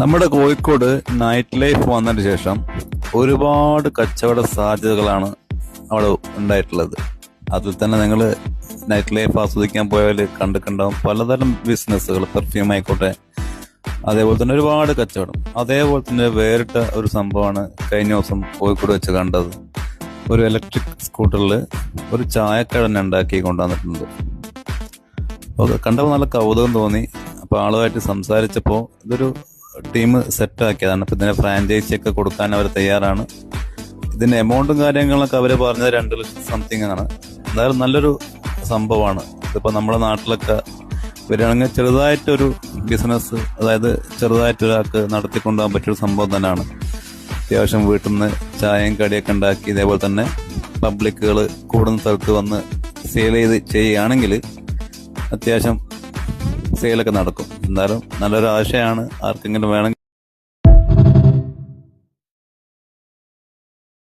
നമ്മുടെ Kozhikode night life വന്നതിന് ശേഷം ഒരുപാട് കച്ചവട സാധ്യതകളാണ് അവിടെ ഉണ്ടായിട്ടുള്ളത്. അതിൽ തന്നെ നിങ്ങൾ നൈറ്റ് ലൈഫ് ആസ്വദിക്കാൻ പോയാൽ കണ്ടിട്ടുണ്ടാവും. പലതരം ബിസിനസ്സുകൾ പെർഫ്യൂം ആയിക്കോട്ടെ അതേപോലെ തന്നെ ഒരുപാട് കച്ചവടം. അതേപോലെ തന്നെ വേറിട്ട ഒരു സംഭവമാണ് കഴിഞ്ഞ ദിവസം കോഴിക്കോട് വെച്ച് കണ്ടത്. ഒരു ഇലക്ട്രിക് സ്കൂട്ടറിൽ ഒരു ചായക്കടൻ ഉണ്ടാക്കി കൊണ്ടുവന്നിട്ടുണ്ട്. അപ്പോൾ കണ്ടപ്പോൾ നല്ല കൗതുകം തോന്നി. അപ്പോൾ ആളുമായിട്ട് സംസാരിച്ചപ്പോൾ ഇതൊരു ടീം സെറ്റ് ആക്കിയതാണ് ഇതിന്റെ ഫ്രാഞ്ചൈസി ഒക്കെ കൊടുക്കാൻ അവർ തയ്യാറാണ്. ഇതിന്റെ എമൗണ്ടും കാര്യങ്ങളൊക്കെ അവർ പറഞ്ഞത് രണ്ട് ലക്ഷം സംതിങ് ആണ്. എന്തായാലും നല്ലൊരു സംഭവമാണ്. ഇതിപ്പോൾ നമ്മുടെ നാട്ടിലൊക്കെ വരികയാണെങ്കിൽ ചെറുതായിട്ടൊരു ബിസിനസ് അതായത് ചെറുതായിട്ട് ഒരാൾക്ക് നടത്തിക്കൊണ്ടുപോകാൻ പറ്റിയൊരു സംഭവം തന്നെയാണ്. അത്യാവശ്യം വീട്ടിൽ നിന്ന് ചായയും കടിയൊക്കെ ഉണ്ടാക്കി ഇതേപോലെ തന്നെ പബ്ലിക്കുകൾ കൂടുന്ന സ്ഥലത്ത് വന്ന് സെയിൽ ചെയ്ത് ചെയ്യുകയാണെങ്കിൽ അത്യാവശ്യം സെയിലൊക്കെ നടക്കും. എന്തായാലും നല്ലൊരു ആശയമാണ് ആർക്കെങ്കിലും വേണമെങ്കിൽ